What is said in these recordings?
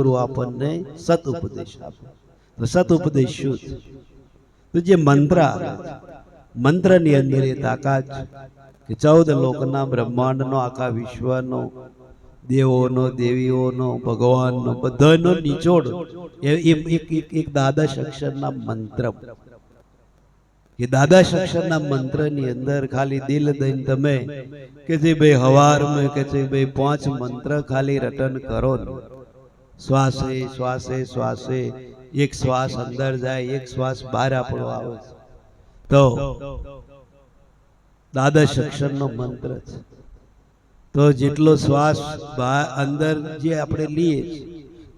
ગુરુ આપણને સત ઉપદેશ આપે તો સત ઉપદેશ શું? તો જે મંત્ર મંત્રની અંદર એ તાકાત કે ચૌદ લોકના બ્રહ્માંડનો, આખા વિશ્વનો, દેવોનો, દેવીઓનો, ભગવાનનો, બધાનો નિચોડ એક એક અક્ષરના મંત્ર એ દાદા અક્ષરના મંત્રની અંદર ખાલી દિલ દઈને તમે કે જે ભાઈ હવાર કે છે ભાઈ પાંચ મંત્ર ખાલી રટન કરો ને શ્વાસે શ્વાસે શ્વાસે. એક શ્વાસ અંદર જાય, એક શ્વાસ બહાર આપણો આવે. છે તો દ્વાદશ અક્ષરનો મંત્ર છે. તો જેટલો શ્વાસ અંદર જે આપણે લઈએ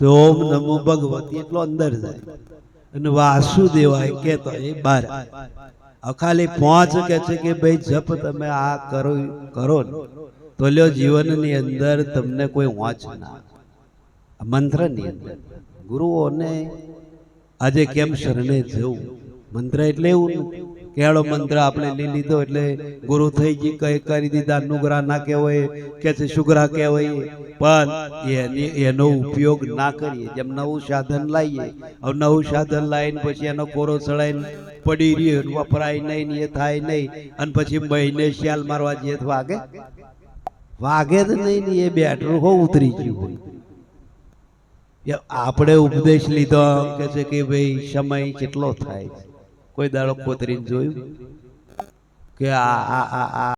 તો ઓમ નમો ભગવતી, એટલો અંદર જાય. અને વાસુદેવાય કહેતો એ હવે ખાલી પાંચ કે છે કે, ભાઈ, જપ તમે આ કરો કરો ને. તો લ્યો, જીવનની અંદર તમને કોઈ વાંચ ના મંત્રની અંદર. ગુરુઓને આજે કેમ શરણે જવું? મંત્ર એટલે એવું કેળો મંત્ર આપણે લઈ લીધો એટલે ગુરુ થઈ ગઈ, કઈ કરી દીધા? નુગરા ના કહેવાય, કે છે શુગરા કહેવાય. પણ એની ઉપયોગ ના કરીએ. જેમ નવું સાધન લાવીએ, હવે નવું સાધન લાવીને પછી એનો કોરો ચડાઈને પડી રહ્યો, વપરાય નહીં એ થાય નહીં. અને પછી મહિને શિયાલ મારવા તો વાગે? વાગે જ નહીં ને એ બેટરું હો ઉતરી ગયું હોય. આપણે ઉપદેશ લીધો કે છે કે ભાઈ સમય કેટલો થાય? કોઈ દાડો કોતરીને જોયું? કે આ આ આ